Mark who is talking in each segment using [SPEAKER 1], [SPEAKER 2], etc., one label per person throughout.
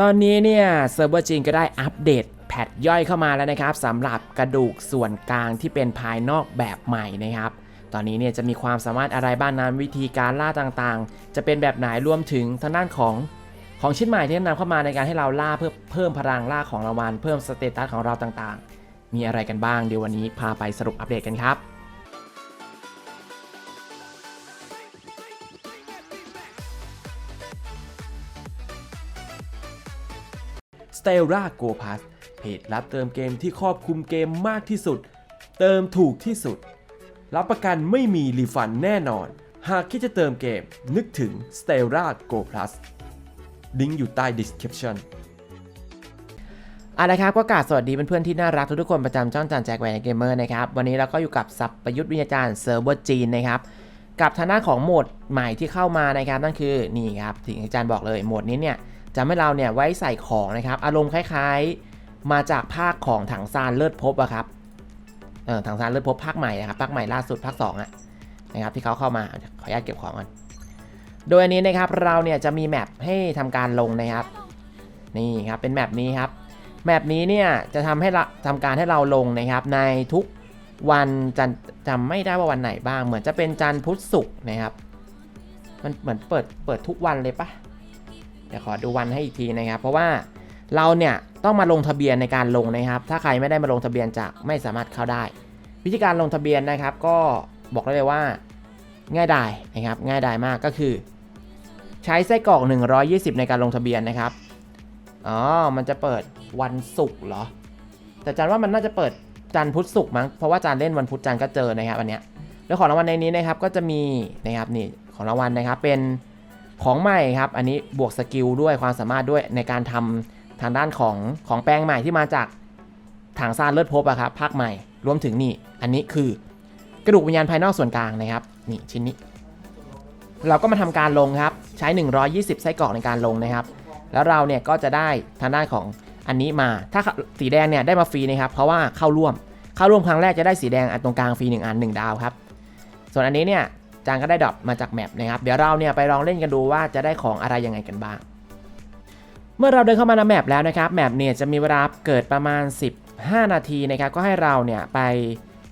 [SPEAKER 1] ตอนนี้เนี่ยเซิร์ฟเวอร์จีนก็ได้อัปเดตแพทย่อยเข้ามาแล้วนะครับสำหรับกระดูกส่วนกลางที่เป็นภายนอกแบบใหม่นะครับ ตอนนี้เนี่ยจะมีความสามารถอะไรบ้างนั้นวิธีการล่าต่างๆ จะเป็นแบบไหนรวมถึงทางด้านของของชิ้นใหม่ที่นำเข้ามาในการให้เราล่าเพื่อเพิ่มพลังล่าของรางวัลเพิ่มสเตตัสของเราต่างๆ มีอะไรกันบ้างเดี๋ยววันนี้พาไปสรุปอัปเดตกันครับ s t e l l a Go Pass เพจรับเติมเกมที่ครอบคลุมเกมมากที่สุด เติมถูกที่สุด รับประกันไม่มีรีฟันแน่นอน หากคิดจะเติมเกมนึกถึง s t e l l a Go Plus ลิงก์อยู่ใต้ description เอาละครับก็กราบสวัสดีเพื่อนๆที่น่ารักทุกๆคนประจำช่องจานแจ็คแวนเกมเมอร์นะครับ วันนี้เราก็อยู่กับสับประยุทธ์วิญญาจารย์เซิร์ฟเวอร์จีนนะครับ กับทางด้านของโหมดใหม่ที่เข้ามานะครับนั่นคือนี่ครับที่อาจารย์บอกเลยโหมดนี้เนี่ย จะให้เราเนี่ยไว้ใส่ของนะครับ อารมณ์คล้ายๆ มาจากภาคของถังซานเลิศภพอะครับเออถังซานเลิศภพภาคใหม่นะครับภาคใหม่ล่าสุดภาค2อะนะครับที่เขาเข้ามาขออนุญาตเก็บของก่อนโดยอันนี้นะครับเราเนี่ยจะมีแมปให้ทำการลงนะครับนี่ครับเป็นแมปนี้ครับแมปนี้เนี่ยจะทำให้เราทำการให้เราลงนะครับในทุกวันจันจำไม่ได้ว่าวันไหนบ้าง เหมือนจะเป็นจันทร์พุธศุกร์นะครับมันเหมือนเปิดเปิดทุกวันเลยปะ ดี๋ยวขอดูวันให้อีกทีนะครับ เพราะว่าเราเนี่ยต้องมาลงทะเบียนในการลงนะครับ ถ้าใครไม่ได้มาลงทะเบียนจะไม่สามารถเข้าได้ วิธีการลงทะเบียนนะครับ ก็บอกได้เลยว่าง่ายดายนะครับ ง่ายดายมากก็คือ ใช้ไส้กรอก 120 ในการลงทะเบียนนะครับ อ๋อ มันจะเปิดวันศุกร์เหรอ แต่จันว่ามันน่าจะเปิดจันพุธศุกร์มั้ง เพราะว่าจันเล่นวันพุธจันก็เจอนะครับอันเนี้ย แล้วของรางวัลในนี้นะครับก็จะมีนะครับนี่ของรางวัลนะครับเป็น ของใหม่ครับ อันนี้บวกสกิลด้วยความสามารถด้วยในการทำทางด้านของของแปลงใหม่ที่มาจากถังซานเลิศภพอะครับภาคใหม่รวมถึงนี่อันนี้คือกระดูกวิญญาณภายนอกส่วนกลางนะครับนี่ชิ้นนี้ เราก็มาทำการลงครับใช้ 120 ไส้กรอกในการลงนะครับ แล้วเราเนี่ยก็จะได้ทางด้านของอันนี้มาถ้าสีแดงเนี่ยได้มาฟรีนะครับ เพราะว่าเข้าร่วมเข้าร่วมครั้งแรกจะได้สีแดงอันตรงกลางฟรี1อัน1ดาวครับส่วนอันนี้เนี่ย จางก็ได้ดรอปมาจากแมปนะครับ เดี๋ยวเราเนี่ยไปลองเล่นกันดูว่าจะได้ของอะไรยังไงกันบ้าง เมื่อเราเดินเข้ามาในแมปแล้วนะครับ แมปเนี่ยจะมีเวลาเกิดประมาณ 15 นาทีนะครับ ก็ให้เราเนี่ยไป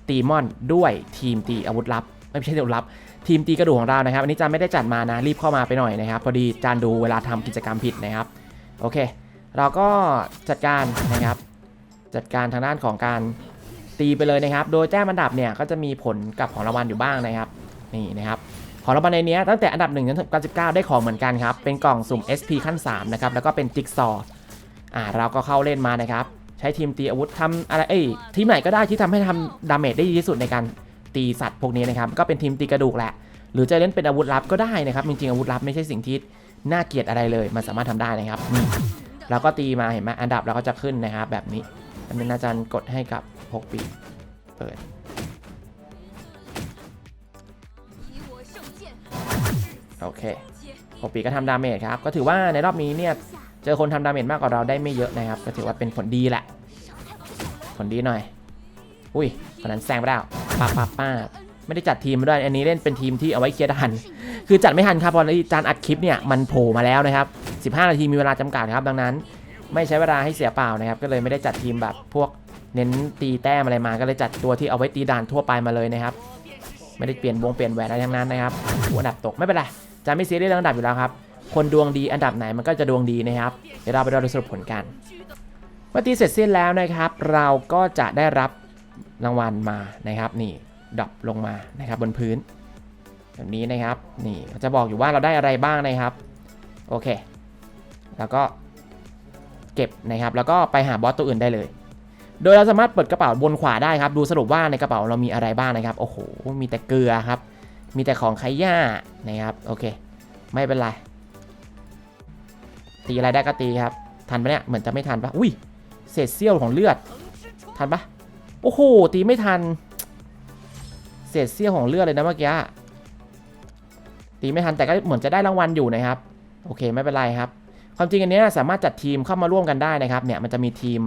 [SPEAKER 1] ตีมอนด้วยทีมตีอาวุธลับ ไม่ใช่อาวุธลับ ทีมตีกระดูกของเรานะครับ อันนี้จานไม่ได้จัดมานะ รีบเข้ามาไปหน่อยนะครับ พอดีจานดูเวลาทำกิจกรรมผิดนะครับ โอเค เราก็จัดการนะครับ จัดการทางด้านของการตีไปเลยนะครับ โดยแจ้งอันดับเนี่ยก็จะมีผลกับของรางวัลอยู่บ้างนะครับ นี่นะครับของรางวัลในนี้ตั้งแต่อันดับ1จนถึง99 ได้ของเหมือนกันครับ เป็นกล่องสุ่ม SP ขั้น3นะครับแล้วก็เป็นจิ๊กซอว์อ่าเราก็เข้าเล่นมานะครับ ใช้ทีมตีอาวุธทำอะไรเอ้ยทีมไหนก็ได้ที่ทำให้ทำดาเมจได้ดีที่สุดในการตีสัตว์พวกนี้นะครับก็เป็นทีมตีกระดูกแหละ หรือจะเล่นเป็นอาวุธลับก็ได้นะครับจริงๆอาวุธลับไม่ใช่สิ่งที่น่าเกลียดอะไรเลยมันสามารถทำได้นะครับเราก็ตีมาเห็นไหมอันดับเราก็จะขึ้นนะครับแบบนี้อันนี้อาจารย์กดให้กับพกปีเปิด โอเคปกปีก็ทำดาเมจครับ ก็ถือว่าในรอบนี้เนี่ยเจอคนทำดาเมจมากกว่าเราได้ไม่เยอะนะครับ ก็ถือว่าเป็นผลดีแหละ ผลดีหน่อย อุ้ยคนนั้นแซงไปแล้วป้าป้าป้าไม่ได้จัดทีมด้วย อันนี้เล่นเป็นทีมที่เอาไว้เคลียร์ทัน คือจัดไม่ทันครับพอจานอัดคลิปเนี่ยมันโผล่มาแล้วนะครับ 15 นาทีมีเวลาจำกัดครับ ดังนั้น ไม่ใช้เวลาให้เสียเปล่านะครับ ก็เลยไม่ได้จัดทีมแบบพวกเน้นตีแต้มอะไรมา ก็เลยจัดตัวที่เอาไว้ตีด่านทั่วไปมาเลยนะครับ ไม่ได้เปลี่ยนวงเปลี่ยนแหวนอะไรทั้งนั้นนะครับอันดับตกไม่เป็นไร จะไม่ซีเรียสเรื่องอันดับอยู่แล้วครับ คนดวงดีอันดับไหนมันก็จะดวงดีนะครับ เดี๋ยวเราไปดูสรุปผลกัน เมื่อตีเสร็จสิ้นแล้วนะครับ เราก็จะได้รับรางวัลมานะครับนี่ดรอปลงมานะครับบนพื้นแบบนี้นะครับนี่จะบอกอยู่ว่าเราได้อะไรบ้างนะครับโอเค แล้วก็เก็บนะครับแล้วก็ไปหาบอสตัวอื่นได้เลย โดยเราสามารถเปิดกระเป๋าบนขวาได้ครับ ดูสรุปว่าในกระเป๋าเรามีอะไรบ้างนะครับ โอ้โห มีแต่เกลือครับ มีแต่ของไขย่านะครับ โอเค ไม่เป็นไร ตีอะไรได้ก็ตีครับ ทันปะเนี่ย เหมือนจะไม่ทันปะอุ้ย เศษเสี้ยวของเลือด ทันปะโอ้โห ตีไม่ทัน เศษเสี้ยวของเลือดเลยนะเมื่อกี้ ตีไม่ทันแต่ก็เหมือนจะได้รางวัลอยู่นะครับ โอเคไม่เป็นไรครับ ความจริงอันนี้สามารถจัดทีมเข้ามาร่วมกันได้นะครับ เนี่ยมันจะมีทีม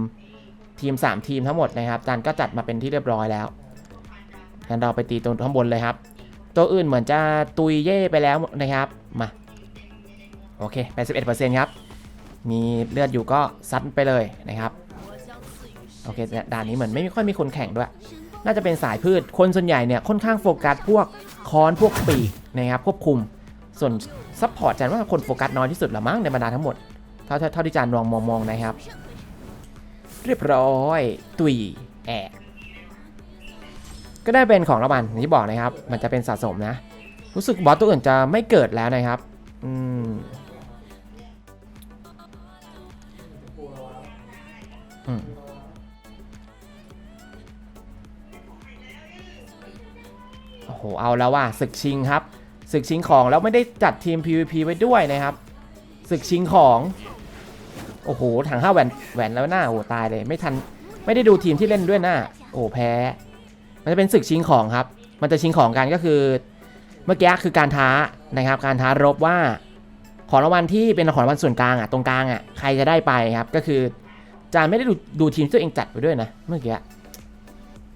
[SPEAKER 1] ทีม 3 ทีมทั้งหมดนะครับจานก็จัดมาเป็นที่เรียบร้อยแล้วงั้นเราไปตีตรงข้างบนเลยครับ ตัวอื่นเหมือนจะตุยเย่ไปแล้วนะครับมาโอเค81%ครับ มีเลือดอยู่ก็ซัดไปเลยนะครับโอเคด่านนี้เหมือนไม่ค่อยมีคนแข่งด้วย น่าจะเป็นสายพืชคนส่วนใหญ่เนี่ยค่อนข้างโฟกัสพวกคอนพวกปีกนะครับควบคุมส่วนซัพพอร์ตจันว่าคนโฟกัสน้อยที่สุดละมั้งในบรรดาทั้งหมดเท่าเท่าที่จานลองมองนะครับ เรียบร้อย ตุยแอะ ก็ได้เป็นของรางวัลอย่างที่บอกนะครับ มันจะเป็นสะสมนะ รู้สึกบอสตัวอื่นจะไม่เกิดแล้วนะครับ อืมอืมโอ้โห เอาแล้วว่าศึกชิงครับศึกชิงของแล้วไม่ได้จัดทีม PVP ไว้ด้วยนะครับศึกชิงของ โอ้โหถังห้าแหวนแหวนแล้วหน้าโอ้ตายเลย ไม่ทัน ไม่ได้ดูทีมที่เล่นด้วยหน้า โอ้แพ้ มันจะเป็นศึกชิงของครับ มันจะชิงของกันก็คือเมื่อกี้คือการท้านะครับ การท้ารบว่าของรางวัลที่เป็นของรางวัลส่วนกลางอะตรงกลางอะใครจะได้ไปครับ ก็คือจานไม่ได้ดูดูทีมที่ตัวเองจัดไปด้วยนะเมื่อกี้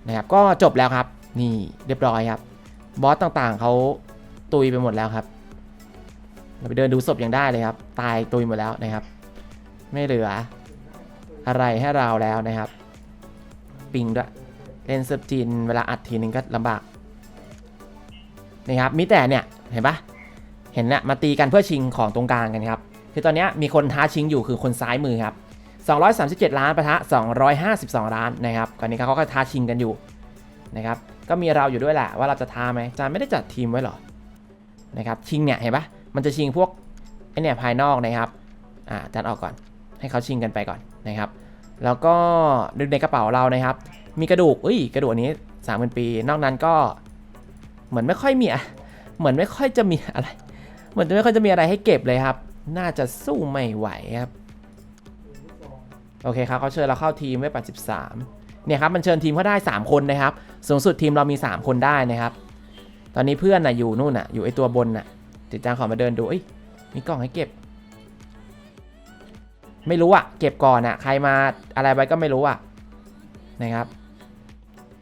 [SPEAKER 1] นะครับก็จบแล้วครับ นี่เรียบร้อยครับบอสต่างๆเขาตุยไปหมดแล้วครับเราไปเดินดูศพยังได้เลยครับ ตายตุยหมดแล้วนะครับ ไม่เหลืออะไรให้เราแล้วนะครับ ปิงด้วย เล่นเซิร์ฟจีนเวลาอัดทีนึงก็ลำบากนะครับมีแต่เนี่ยเห็นปะเห็นนะมาตีกันเพื่อชิงของตรงกลางกันครับคือตอนนี้มีคนท้าชิงอยู่คือคนซ้ายมือครับ237 ล้านประทะ 252 ล้านนะครับตอนนี้เขาก็ท้าชิงกันอยู่นะครับก็มีเราอยู่ด้วยแหละว่าเราจะท้าไหมจานไม่ได้จัดทีมไว้หรอนะครับชิงเนี่ยเห็นปะมันจะชิงพวกไอเนี่ยภายนอกนะครับอ่าจานออกก่อนให้เขาชิงกันไปก่อนนะครับ แล้วก็ดูในกระเป๋าเรานะครับ มีกระดูกอุ้ยกระดูกอันนี้สามพันปี นอกนั้นก็เหมือนไม่ค่อยมีอะเหมือนไม่ค่อยจะมีอะไร เหมือนจะไม่ค่อยจะมีอะไรให้เก็บเลยครับ น่าจะสู้ไม่ไหวครับโอเคครับเขาเชิญเราเข้าทีมไว้83เนี่ยครับมันเชิญทีมเขาได้ 3 คนนะครับ สูงสุดทีมเรามี 3 คนได้นะครับ ตอนนี้เพื่อนน่ะอยู่นู่นน่ะอยู่ไอตัวบนน่ะติดจางขอมาเดินดูเอ้ยมีกล่องให้เก็บ ไม่รู้อะเก็บก่อนอะใครมาอะไรไว้ก็ไม่รู้อะนะครับ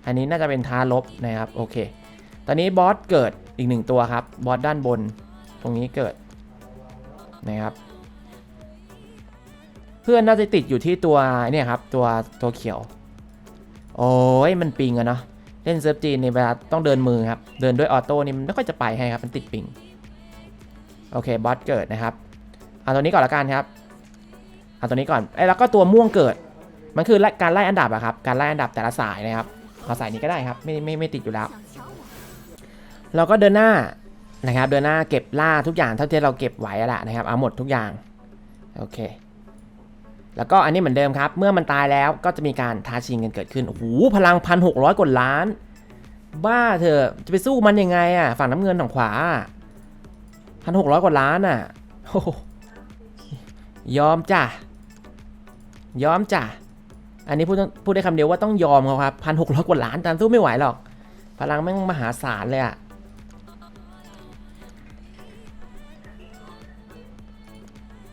[SPEAKER 1] อันนี้น่าจะเป็นท้าลบนะครับโอเค ตอนนี้บอสเกิดอีกหนึ่งตัวครับบอสด้านบนตรงนี้เกิดนะครับ เพื่อนน่าจะติดอยู่ที่ตัวเนี่ยครับตัวตัวเขียว โอ้ยมันปิงอะเนาะเล่นเซิร์ฟจีนในเวลาต้องเดินมือครับเดินด้วยออโต้นี่มันไม่ค่อยจะไปให้ครับมันติดปิงโอเคบอสเกิดนะครับเอาตัวนี้ก่อนละกันครับเอาตัวนี้ก่อนไอ้แล้วก็ตัวม่วงเกิด มันคือการไล่อันดับอะครับ การไล่อันดับแต่ละสายนะครับ เอาสายนี้ก็ได้ครับไม่ไม่ไม่ติดอยู่แล้ว เราก็เดินหน้านะครับเดินหน้าเก็บล่าทุกอย่างเท่าที่เราเก็บไว้อะแหละนะครับเอาหมดทุกอย่างโอเค แล้วก็อันนี้เหมือนเดิมครับ เมื่อมันตายแล้วก็จะมีการท้าชิงกันเกิดขึ้นโอ้โหพลังพันหกร้อยกว่าล้าน บ้าเธอะจะไปสู้มันยังไงอะฝั่งน้ำเงินฝั่งขวาพันหกร้อยกว่าล้านอะโอ้โหยอมจ้ะยอมจ้ะ อันนี้พูดพูดได้คำเดียวว่าต้องยอมเขาครับพันหกร้อยกว่าล้านจานสู้ไม่ไหวหรอก พลังแม่งมหาศาลเลยอะ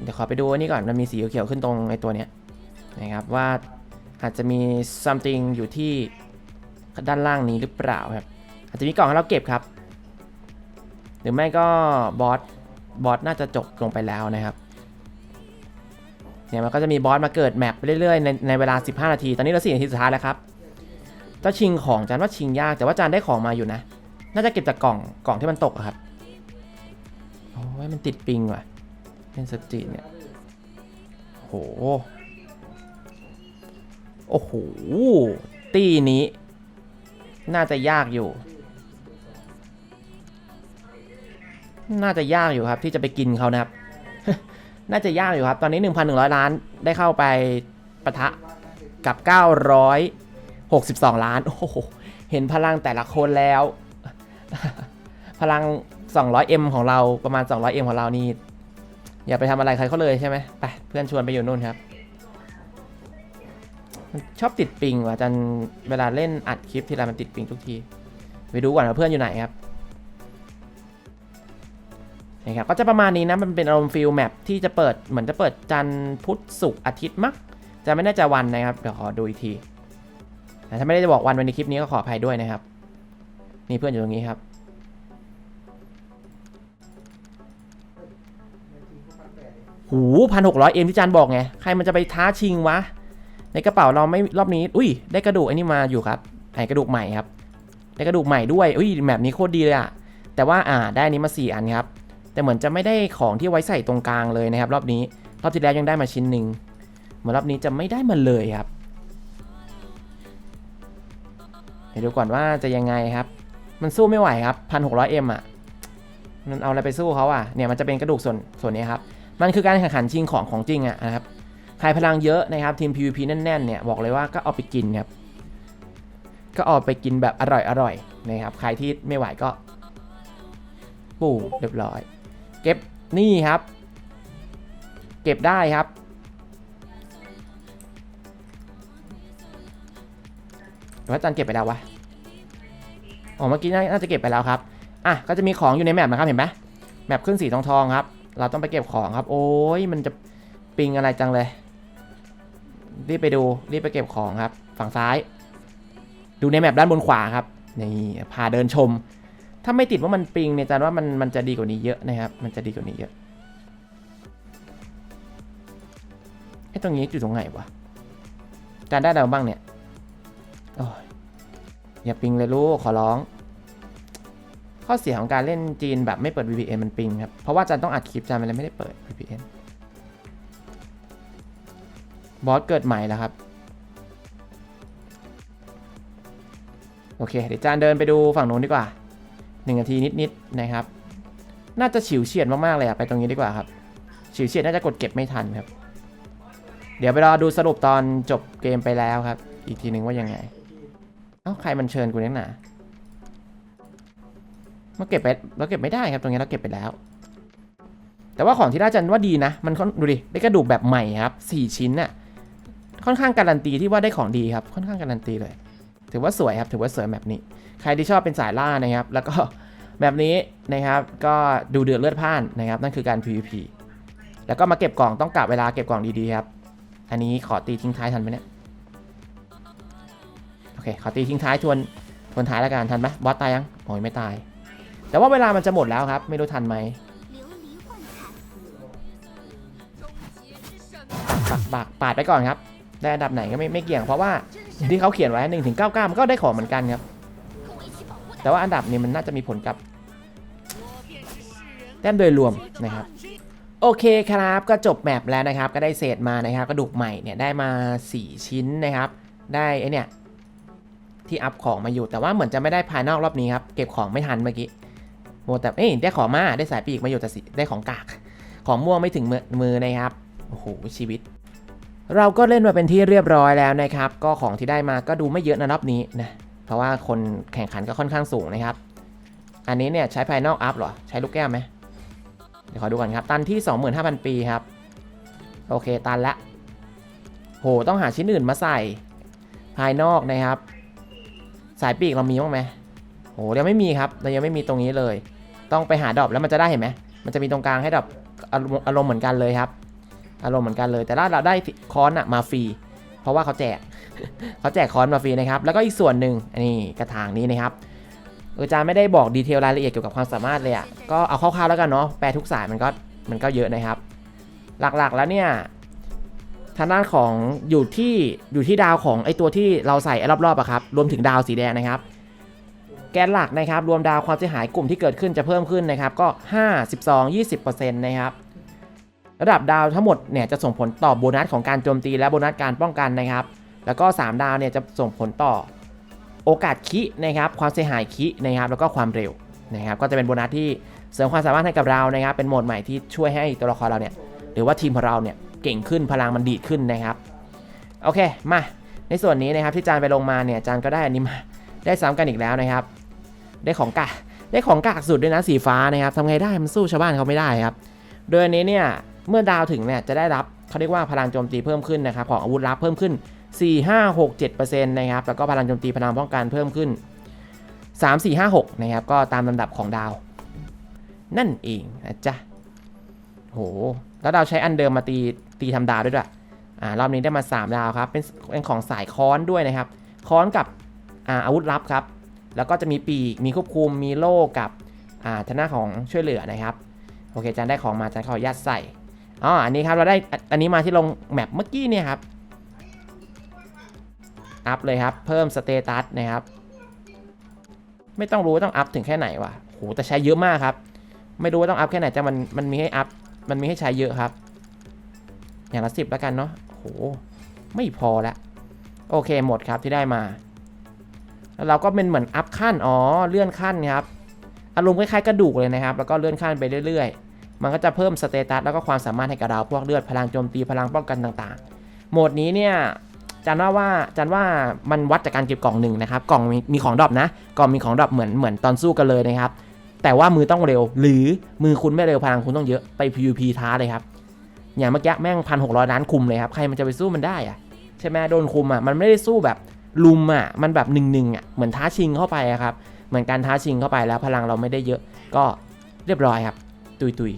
[SPEAKER 1] เดี๋ยวขอไปดูอันนี้ก่อน มันมีสีเขียวขึ้นตรงไอ้ตัวเนี้ยนะครับว่าอาจจะมี something อยู่ที่ด้านล่างนี้หรือเปล่าครับ อาจจะมีกล่องให้เราเก็บครับ หรือไม่ก็บอสบอสน่าจะจบลงไปแล้วนะครับ เนี่ยมันก็จะมีบอสมาเกิดแมปไปเรื่อยๆในในเวลา 15 นาที ตอนนี้เราสี่นาทีสุดท้ายแล้วครับถ้าชิงของจานว่าชิงยากแต่ว่าจานได้ของมาอยู่นะ น่าจะเก็บจากกล่องกล่องที่มันตกครับโอ้ยมันติดปิงว่ะเล่นสตรีทเนี่ยโหโอ้โหตีนี้ น่าจะยากอยู่ น่าจะยากอยู่ครับที่จะไปกินเขานะครับ น่าจะยากอยู่ครับ ตอนนี้ 1,100 ล้านได้เข้าไปปะทะกับ 962 ล้าน โอ้โห เห็นพลังแต่ละคนแล้ว พลัง 200M ของเราประมาณ 200M ของเรานี่ อย่าไปทำอะไรใครเขาเลยใช่ไหมไปเพื่อนชวนไปอยู่นู่นครับ ชอบติดปิงว่ะจันเวลาเล่นอัดคลิปทีไรมันติดปิงทุกที ไปดูก่อนว่าเพื่อนอยู่ไหนครับ นี่ครับก็จะประมาณนี้นะมันเป็นอารมณ์ฟิลแมปที่จะเปิดเหมือนจะเปิดจันทร์พุธศุกร์อาทิตย์มั้งจะไม่แน่ใจวันนะครับเดี๋ยวขอดูอีกทีแต่ถ้าไม่ได้จะบอกวันวันในคลิปนี้ก็ขออภัยด้วยนะครับมีเพื่อนอยู่ตรงนี้ครับหหูพันหกร้อยเอ็มที่จานบอกไง ใครมันจะไปท้าชิงวะ ในกระเป๋าเราไม่รอบนี้ อุ้ย ได้กระดูกไอ้นี่มาอยู่ครับไอ้กระดูกใหม่ครับ ได้กระดูกใหม่ด้วย อุ้ยแบบนี้โคตรดีเลยอะแต่ว่าอ่าได้อันนี้มาสี่อันครับ แต่เหมือนจะไม่ได้ของที่ไว้ใส่ตรงกลางเลยนะครับ รอบนี้ รอบที่แล้วยังได้มาชิ้นหนึ่งเหมือนรอบนี้จะไม่ได้มาเลยครับเดี๋ยวดูก่อนว่าจะยังไงครับ มันสู้ไม่ไหวครับพันหกร้อยเอ็มอะ มันเอาอะไรไปสู้เขาอะ เนี่ยมันจะเป็นกระดูกส่วนส่วนนี้ครับ มันคือการแข่งขันชิงของของจริงอะนะครับ ใครพลังเยอะนะครับทีม PVP แน่นๆเนี่ยบอกเลยว่าก็เอาไปกินครับ ก็เอาไปกินแบบอร่อยอร่อยๆนะครับ ใครที่ไม่ไหวก็ปูเรียบร้อย เก็บนี่ครับ เก็บได้ครับหรือว่าจันเก็บไปแล้ววะอ๋อเมื่อกี้น่าจะเก็บไปแล้วครับอะก็จะมีของอยู่ในแมปนะครับเห็นไหมแมปขึ้นสีทองทองครับ เราต้องไปเก็บของครับ โอ้ยมันจะปิงอะไรจังเลยรีบไปดูรีบไปเก็บของครับ ฝั่งซ้าย ดูในแมปด้านบนขวาครับนี่พาเดินชม ถ้าไม่ติดว่ามันปิงเนี่ยอาจันว่ามันมันจะดีกว่านี้เยอะนะครับ มันจะดีกว่านี้เยอะไอ้ตรงนี้อยู่ตรงไหนวะอาจานได้อะไรบ้างเนี่ยโอ้ยอย่าปิงเลยลูกขอร้อง ข้อเสียของการเล่นจีนแบบไม่เปิด VPN มันปิงครับ เพราะว่าอาจันต้องอัดคลิปอาจันมันเลยไม่ได้เปิด VPN บอสเกิดใหม่แล้วครับโอเคเดี๋ยวจานเดินไปดูฝั่งนู้นดีกว่า หนึ่งนาทีนิดๆนะครับ น่าจะฉิวเฉียดมากๆเลยอะไปตรงนี้ดีกว่าครับฉิวเฉียดน่าจะกดเก็บไม่ทันครับ เดี๋ยวไปรอดูสรุปตอนจบเกมไปแล้วครับ อีกทีนึงว่ายังไง เอ้าใครมันเชิญกูเนักหนามาเก็บไปเราเก็บไม่ได้ครับตรงนี้เราเก็บไปแล้ว แต่ว่าของที่ได้จันว่าดีนะ มันค่อนดูดิได้กระดูกแบบใหม่ครับสี่ชิ้นน่ะค่อนข้างการันตีที่ว่าได้ของดีครับ ค่อนข้างการันตีเลย ถือว่าสวยครับถือว่าสวยแบบนี้ ใครที่ชอบเป็นสายล่านะครับ แล้วก็แบบนี้นะครับก็ดูเดือดเลือดพ่านนะครับ นั่นคือการ PVP แล้วก็มาเก็บกล่องต้องกะเวลาเก็บกล่องดีๆครับ อันนี้ขอตีทิ้งท้ายทันไหมเนี่ยโอเคขอตีทิ้งท้ายทวนทวนท้ายแล้วกันทันไหมบอสตายยังโอ้ยไม่ตาย แต่ว่าเวลามันจะหมดแล้วครับ ไม่รู้ทันไหมปักปักปาดไปก่อนครับได้อันดับไหนก็ไม่ไม่เกี่ยงเพราะว่า อย่างที่เขาเขียนไว้หนึ่งถึงเก้าเก้ามันก็ได้ของเหมือนกันครับ แต่ว่าอันดับนี้มันน่าจะมีผลกับแต้มโดยรวมนะครับโอเคครับก็จบแมปแล้วนะครับ ก็ได้เศษมานะครับกระดูกใหม่เนี่ยได้มา 4 ชิ้นนะครับ ได้ไอเนี่ยที่อัพของมาอยู่แต่ว่าเหมือนจะไม่ได้ภายนอกรอบนี้ครับเก็บของไม่ทันเมื่อกี้โมแต่เอ้ได้ของมาได้สายปีกมาอยู่แต่ได้ของกาก ของม่วงไม่ถึงมือนะครับโอ้โหชีวิต เราก็เล่นมาเป็นที่เรียบร้อยแล้วนะครับ ก็ของที่ได้มาก็ดูไม่เยอะนะรอบนี้นะ เพราะว่าคนแข่งขันก็ค่อนข้างสูงนะครับ อันนี้เนี่ยใช้ภายนอกอัพหรอ ใช้ลูกแก้วไหมเดี๋ยวขอดูก่อนครับ ตันที่ 25,000 ปีครับ โอเค ตันละ โห ต้องหาชิ้นอื่นมาใส่ ภายนอกนะครับ สายปีกเรามีบ้างไหมโหยังไม่มีครับ เรายังไม่มีตรงนี้เลย ต้องไปหาดรอปแล้วมันจะได้เห็นไหมมันจะมีตรงกลางให้ดรอปอารมณ์เหมือนกันเลยครับ อารมณ์เหมือนกันเลย แต่ถ้าเราได้ค้อนอะมาฟรี เพราะว่าเขาแจกเขาแจกค้อนมาฟรีนะครับ แล้วก็อีกส่วนหนึ่งอันนี้กระถางนี้นะครับออจานไม่ได้บอกดีเทลรายละเอียดเกี่ยวกับความสามารถเลยอะก็เอาคร่าวๆแล้วกันเนาะแปลทุกสายมันก็มันก็เยอะนะครับ หลักๆแล้วเนี่ยทางด้านของอยู่ที่อยู่ที่ดาวของไอตัวที่เราใส่รอบๆอะครับรวมถึงดาวสีแดงนะครับ แกนหลักนะครับ รวมดาวความเสียหายกลุ่มที่เกิดขึ้นจะเพิ่มขึ้นนะครับ ก็ 5 12 20%นะครับ ระดับดาวทั้งหมดเนี่ยจะส่งผลต่อโบนัสของการโจมตีและโบนัสการป้องกันนะครับ แล้วก็ 3 ดาวเนี่ยจะส่งผลต่อโอกาสคินะครับ ความเสียหายคินะครับ แล้วก็ความเร็วนะครับ ก็จะเป็นโบนัสที่เสริมความสามารถให้กับเรานะครับ เป็นโหมดใหม่ที่ช่วยให้ตัวละครเราเนี่ย หรือว่าทีมของเราเนี่ยเก่งขึ้นพลังมันดีดขึ้นนะครับ โอเค มา ในส่วนนี้นะครับที่จานไปลงมาเนี่ยจานก็ได้อันนี้มาได้ซ้ำกันอีกแล้วนะครับ ได้ของกากได้ของกากสุดด้วยนะสีฟ้านะครับทำไงได้มันสู้ชาวบ้านเขาไม่ได้ครับ โดยอันนี้เนี่ย เมื่อดาวถึงเนี่ยจะได้รับเขาเรียกว่าพลังโจมตีเพิ่มขึ้นนะครับของอาวุธลับเพิ่มขึ้น 4 5 6 7%นะครับแล้วก็พลังโจมตีพลังป้องกันเพิ่มขึ้น 3 4 5 6นะครับก็ตามลำดับของดาว นั่นเองนะจ๊ะโหแล้วดาวใช้อันเดิมมาตีตีทำดาวด้วยด้วยอ่ารอบนี้ได้มา 3 ดาวครับเป็นเป็นของสายค้อนด้วยนะครับค้อนกับอ่าอาวุธลับครับแล้วก็จะมีปีกมีควบคุมมีโล่กับอ่าทนาของช่วยเหลือนะครับ โอเคจันได้ของมาจันขออนุญาตใส่ อ๋ออันนี้ครับเราได้อันนนี้มาที่ลงแมปเมื่อกี้เนี่ยครับอัพเลยครับ เพิ่มสเตตัสนะครับ ไม่ต้องรู้ว่าต้องอัพถึงแค่ไหนวะโหแต่ใช้เยอะมากครับ ไม่รู้ว่าต้องอัพแค่ไหนแต่มันมันมีให้อัพมันมีให้ใช้เยอะครับ อย่างละสิบแล้วกันเนาะโหไม่พอละโอเคหมดครับที่ได้มา แล้วเราก็เป็นเหมือนอัพขั้นอ๋อเลื่อนขั้นครับอารมณ์คล้ายๆกระดูกเลยนะครับ แล้วก็เลื่อนขั้นไปเรื่อยๆ มันก็จะเพิ่มสเตตัสแล้วก็ความสามารถให้กับเราพวกเลือดพลังโจมตีพลังป้องกันต่างๆ โหมดนี้เนี่ยจันว่าว่าจันว่ามันวัดจากการเก็บกล่องหนึ่งนะครับกล่องมีมีของดรอปนะกล่องมีของดรอปเหมือนเหมือนตอนสู้กันเลยนะครับแต่ว่ามือต้องเร็ว หรือมือคุณไม่เร็วพลังคุณต้องเยอะไป PVP ท้าเลยครับอย่างเมื่อกี้แม่งพันหกร้อยล้านคุมเลยครับใครมันจะไปสู้มันได้อะใช่ไหมโดนคุมอะมันไม่ได้สู้แบบลุมอะมันแบบหนึ่งหนึ่งอะเหมือนท้าชิงเข้าไปครับเหมือนการท้าชิงเข้าไปแล้วพลังเราไม่ได้เยอะก็เรียบร้อยครับ ตุยตุย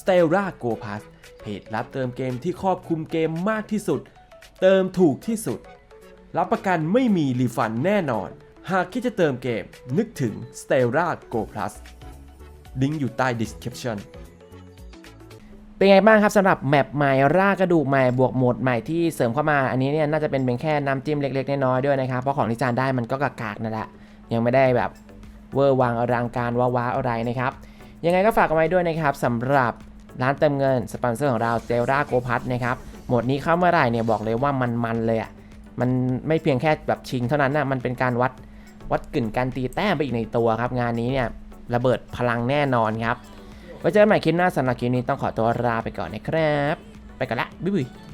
[SPEAKER 2] s t e l l a Go Pass เพจรับเติมเกมที่ครอบคลุมเกมมากที่สุด เติมถูกที่สุด รับประกันไม่มีรีฟันแน่นอน หากคิดจะเติมเกมนึกถึง s t e l l a Go Plus ลิงก์อยู่ใต้ description
[SPEAKER 1] เป็นไงบ้างครับสำหรับแมปใหม่รากระดูกใหม่บวกโหมดใหม่ที่เสริมเข้ามาอันนี้เนี่ยน่าจะเป็นเพียงแค่น้ำจิ้มเล็กๆน้อยๆด้วยนะครับ เพราะของที่จานได้มันก็กากๆนั่นแหละยังไม่ได้แบบเวอร์วังอลังการว้าวๆอะไรนะครับ ยังไงก็ฝากเอาไว้ด้วยนะครับสำหรับร้านเติมเงินสปอนเซอร์ของเราเซลราโกพัทนะครับโหมดนี้เข้าเมื่อไหร่เนี่ยบอกเลยว่ามันๆเลยอะมันไม่เพียงแค่แบบชิงเท่านั้นนะมันเป็นการวัดวัดกึ่นการตีแต้มไปอีกในตัวครับ งานนี้เนี่ยระเบิดพลังแน่นอนครับไว้เจอกันใหม่คลิปหน้าสำหรับคลิปนี้ต้องขอตัวลาไปก่อนนะครับ ไปก่อนละบ๊ายบาย